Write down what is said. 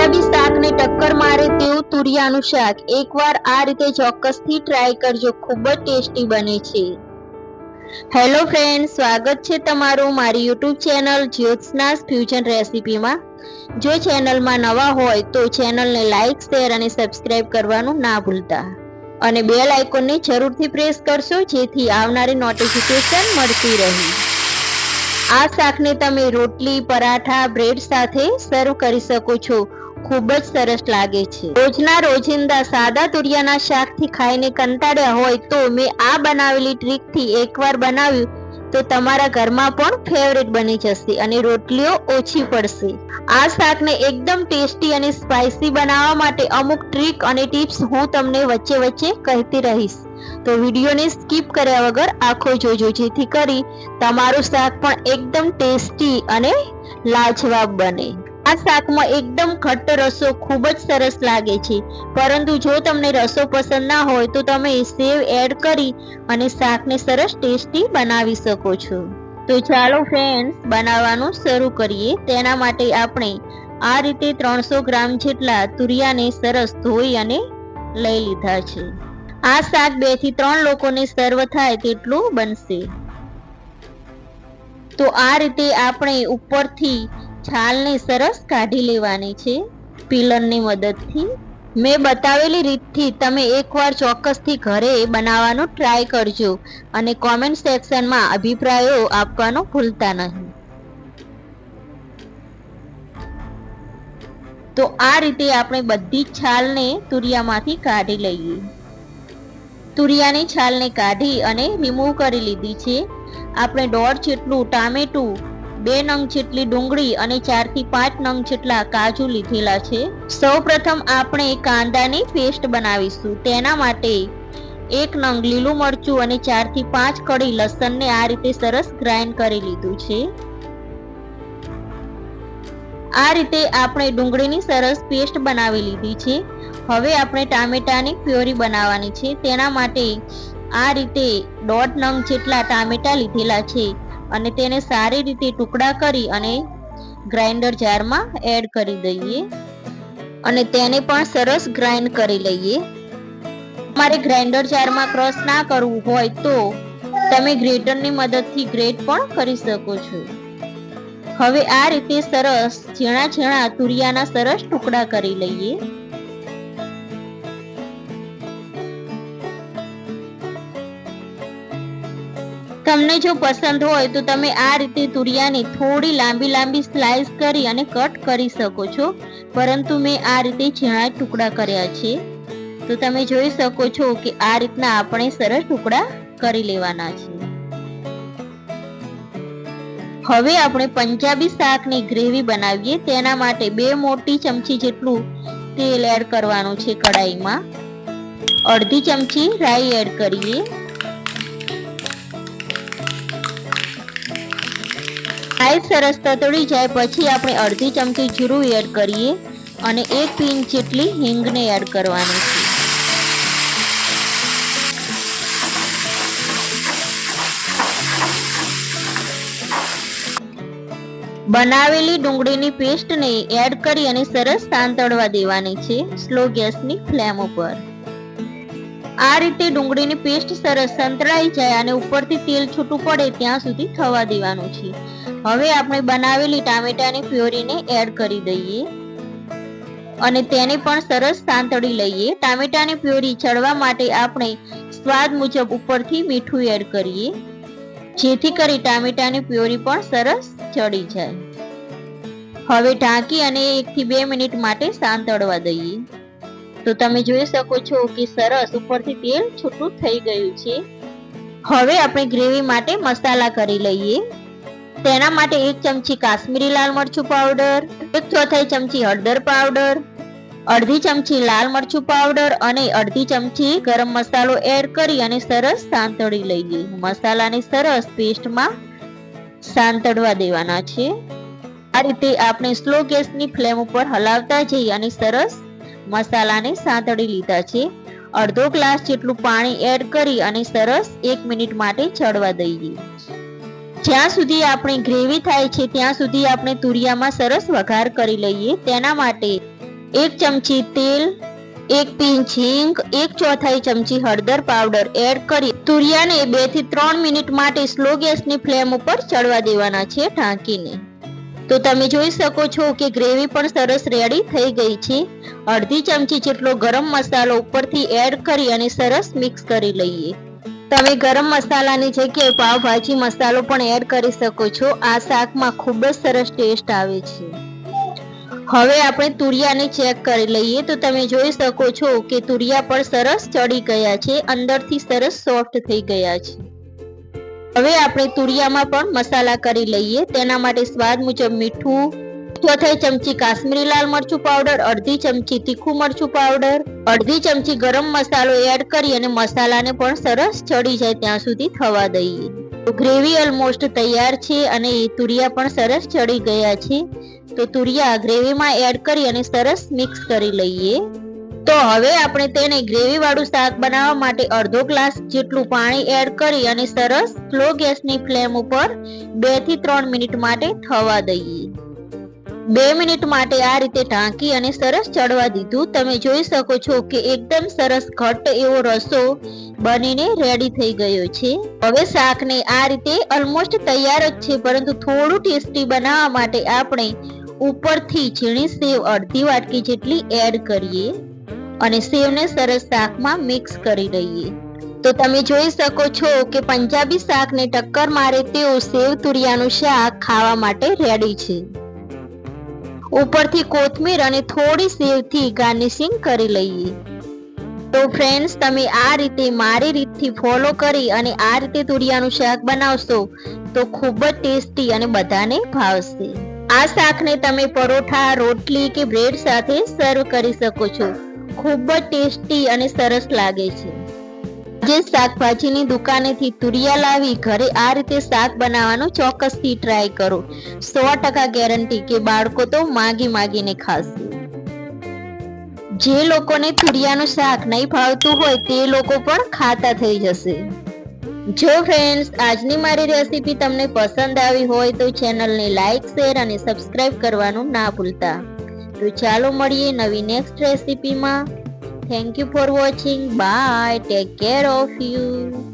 પંજાબી શાકને ટક્કર મારે તેવું તુરિયાનું શાક. એકવાર આ રીતે ચોક્કસથી ટ્રાય કરજો. ખૂબ જ ટેસ્ટી બને છે. હેલો ફ્રેન્ડ સ્વાગત છે તમારું મારી યુટ્યુબ ચેનલ જ્યોત્સનાસ ફ્યુઝન રેસિપીમાં જો ચેનલમાં નવા હોય તો ચેનલને લાઇક શેર અને સબસ્ક્રાઇબ કરવાનું ના ભૂલતા. અને બેલ આઇકોનને જરૂરથી પ્રેસ કરશો, જેથી આવનારી નોટિફિકેશન મળતી રહે. આ શાકને તમે રોટલી, પરાઠા બ્રેડ સાથે સર્વ કરી શકો છો. ખૂબ જ સરસ લાગે છે. રોજના રોજિંદા સાદા તુરિયાના શાકથી ખાઈને કંટાળ્યા હોય તો મેં આ બનાવેલી ટ્રીકથી એકવાર બનાવ્યું તો તમારા ઘરમાં પણ ફેવરેટ બની જશે અને રોટલીઓ ઓછી પડશે. આ શાકને એકદમ ટેસ્ટી અને સ્પાઇસી બનાવવા માટે અમુક ટ્રીક અને ટિપ્સ હું તમને વચ્ચે વચ્ચે કહેતી રહીશ. તો વિડીયોને સ્કીપ કર્યા વગર આખો જોજો, જેથી કરી તમારું શાક પણ એકદમ ટેસ્ટી અને લાજવાબ બને. આ શાકમાં એકદમ ખટ્ટ રસો ખૂબ જ સરસ લાગે છે. પરંતુ જો તમને રસો પસંદ ના હોય તો તમે સેવ એડ કરી અને શાકને સરસ ટેસ્ટી બનાવી શકો છો. તો ચાલો ફ્રેન્ડ્સ બનાવવાનું શરૂ કરીએ. તેના માટે આપણે આ રીતે ત્રણસો ગ્રામ જેટલા તુરિયાને સરસ ધોઈ અને લઈ લીધા છે. આ શાક બેથી ત્રણ લોકોને સર્વ થાય તેટલું બનશે. તો આ રીતે આપણે ઉપરથી છાલને સરસ કાઢી લેવાની છે પિલરની મદદથી. મેં બતાવેલી રીતથી તમે એકવાર ચોક્કસથી ઘરે બનાવવાનો ટ્રાય કરજો અને કોમેન્ટ સેક્શનમાં અભિપ્રાયો આપવાનું ભૂલતા નહીં. તો આ રીતે આપણે બધી છાલને તુરિયામાંથી કાઢી લઈએ. તુરિયાની છાલને કાઢી અને રિમૂવ કરી લીધી છે. આપણે દોઢ જેટલું ટામેટું બે નંગ જેટલી ડુંગળી અને ચારથી પાંચ નંગ જેટલા કાજુ લીધેલા છે. સૌ પ્રથમ આપણે કાંદાની પેસ્ટ બનાવીશું. તેના માટે એક નંગ લીલું મરચું અને ચારથી પાંચ કડી લસણને આ રીતે સરસ ગ્રાઇન્ડ કરી લીધું છે. આ રીતે આપણે ડુંગળીની સરસ પેસ્ટ બનાવી લીધી છે. હવે આપણે ટામેટાની પ્યોરી બનાવવાની છે. તેના માટે આ રીતે દોઢ નંગ જેટલા ટામેટા લીધેલા છે. અને તેને સારી રીતે ટુકડા કરી અને ગ્રાઇન્ડર જારમાં એડ કરી દઈએ. અને તેને પણ સરસ ગ્રાઇન્ડ કરી લઈએ. તમારે ગ્રાઇન્ડર જારમાં ક્રશ ના કરવું હોય તો તમે ગ્રેટરની મદદથી ગ્રેટ પણ કરી શકો છો. હવે આ રીતે સરસ ઝીણા ઝીણા તુરિયાના સરસ ટુકડા કરી લઈએ. તમને જો પસંદ હોય તો તમે આ રીતે તુરિયાની થોડી લાંબી લાંબી સ્લાઇસ કરી અને કટ કરી શકો છો. પરંતુ મેં આ રીતે ઝીણા ટુકડા કર્યા છે. તો તમે જોઈ શકો છો કે આ રીતના આપણે સરસ ટુકડા કરી લેવાના છે. હવે આપણે પંજાબી શાકની ગ્રેવી બનાવીએ. તેના માટે બે મોટી ચમચી જેટલું તેલ એડ કરવાનું છે કડાઈમાં અડધી ચમચી રાઈ એડ કરીએ. રાઈ સરસ તતડી જાય, પછી આપણે અડધી ચમચી જીરું એડ કરીએ અને એક પિંચ જેટલી હિંગને એડ કરવાની છે. બનાવેલી ડુંગળીની પેસ્ટને એડ કરી અને સરસ સાંતળવા દેવાની છે સ્લો ગેસની ફ્લેમ ઉપર. આ રીતે ડુંગળીની પેસ્ટ સરસ સંતળાઈ જાય અને ઉપરથી તેલ છૂટું પડે ત્યાં સુધી થવા દેવાનું છે. હવે આપણે બનાવેલી ટામેટાની પ્યોરીને એડ કરી દઈએ. અને તેને પણ સરસ સાંતળી લઈએ. ટામેટાની પ્યોરી ચડવા માટે આપણે સ્વાદ મુજબ ઉપરથી મીઠું એડ કરીએ. જેથી કરી ટામેટાની પ્યોરી પણ સરસ ચડી જાય. હવે ઢાંકી અને એકથી બે મિનિટ માટે સાંતળવા દઈએ. તો તમે જોઈ શકો છો કે સરસ ઉપરથી તેલ છૂટું થઈ ગયું છે. હવે આપણે ગ્રેવી માટે મસાલા કરી લઈએ. તેના માટે એક ચમચી કાશ્મીરી લાલ મરચું પાવડર, એક ચોથાઈ ચમચી હળદર પાવડર, અડધી ચમચી લાલ મરચું પાવડર અને અડધી ચમચી ગરમ મસાલો એડ કરી અને સરસ સાંતળી લઈએ. મસાલાને સરસ પેસ્ટમાં સાંતળવા દેવાના છે. આ રીતે આપણે સ્લો ગેસની ફ્લેમ ઉપર હલાવતા જઈએ અને સરસ મસાલાને સાંતળી લીધા છે. અડધો ગ્લાસ જેટલું પાણી એડ કરી અને સરસ એક મિનિટ માટે ચડવા દઈએ. જ્યાં સુધી આપણી ગ્રેવી થાય છે, ત્યાં સુધી આપણે તુરિયામાં સરસ વઘાર કરી લઈએ. તેના માટે એક ચમચી તેલ, એક પિંચ હિંગ એક ચોથાઈ ચમચી હળદર પાવડર એડ કરી તુરિયાને બેથી ત્રણ મિનિટ માટે સ્લો ગેસની ફ્લેમ ઉપર ચડવા દેવાના છે ઢાંકીને. તો તમે જોઈ શકો છો કે ગ્રેવી પણ સરસ રેડી થઈ ગઈ છે. અડધી ચમચી જેટલો ગરમ મસાલો ઉપરથી એડ કરી અને સરસ મિક્સ કરી લઈએ. તમે ગરમ મસાલાની જગ્યાએ પાવભાજી મસાલો પણ એડ કરી શકો છો. આ શાકમાં ખૂબ જ સરસ ટેસ્ટ આવે છે. હવે આપણે તુરિયાને ચેક કરી લઈએ. તો તમે જોઈ શકો છો કે તુરિયા પણ સરસ ચડી ગયા છે. અંદરથી સરસ સોફ્ટ થઈ ગયા છે. હવે આપણે તુરિયામાં પણ મસાલા કરી લઈએ. તેના માટે સ્વાદ મુજબ મીઠું ચોથાઈ ચમચી કાશ્મીરી લાલ મરચું પાવડર અડધી ચમચી તીખું મરચું પાવડર અડધી ચમચી ગરમ મસાલો એડ કરી અને મસાલાને પણ સરસ ચડી જાય ત્યાં સુધી થવા દઈએ. ગ્રેવી ઓલમોસ્ટ તૈયાર છે અને તુરિયા પણ સરસ ચડી ગયા છે. તો તુરિયા ગ્રેવીમાં એડ કરી અને સરસ મિક્સ કરી લઈએ. તો હવે આપણે તેને ગ્રેવી વાળું શાક બનાવવા માટે અડધો ગ્લાસ જેટલું પાણી એડ કરી અને સરસ સ્લો ગેસની ફ્લેમ ઉપર બેથી ત્રણ મિનિટ માટે થવા દઈએ. બે મિનિટ માટે આ રીતે ઢાંકી અને સરસ ચડવા દીધું. તમે જોઈ શકો છો કે એકદમ સરસ ઘટ્ટ એવો રસો બનીને રેડી થઈ ગયો છે. હવે શાકને આ રીતે ઓલમોસ્ટ તૈયાર જ છે, પરંતુ થોડું ટેસ્ટી બનાવવા માટે આપણે ઉપરથી ઝીણી સેવ અડધી વાટકી જેટલી એડ કરીએ. અને સેવને સરસ શાકમાં મિક્સ કરી દઈએ. તો તમે જોઈ શકો છો કે પંજાબી શાકને ટક્કર મારે તેવું સેવ તુરિયાનું શાક ખાવા માટે રેડી છે. ઉપરથી કોથમીર અને થોડી સેવથી ગાર્નિશિંગ કરી લઈએ. તો ફ્રેન્ડ્સ તમે આ રીતે મારી રીતથી ફોલો કરી અને આ રીતે તુરિયાનું શાક બનાવશો, તો ખૂબ જ ટેસ્ટી અને બધાને ભાવશે. આ શાકને તમે પરોઠા, રોટલી કે બ્રેડ સાથે સર્વ કરી શકો છો. ખૂબ જ ટેસ્ટી અને સરસ લાગે છે. જે શાકભાજીની દુકાનેથી તુરિયા લાવી ઘરે આ રીતે શાક બનાવવાનું ચોક્કસથી ટ્રાય કરો. સો ટકા ગેરંટી કે બાળકો તો માગી માગીને ખાશે. જે લોકોને તુરિયાનું શાક નહીં ભાવતું હોય તે લોકો પણ ખાતા થઈ જશે. જો ફ્રેન્ડ્સ આજની મારી રેસીપી તમને પસંદ આવી હોય તો ચેનલને લાઇક શેર અને સબસ્ક્રાઇબ કરવાનું ના ભૂલતા. તો ચાલો મળીએ નવી next રેસીપીમાં thank you for watching bye take care of you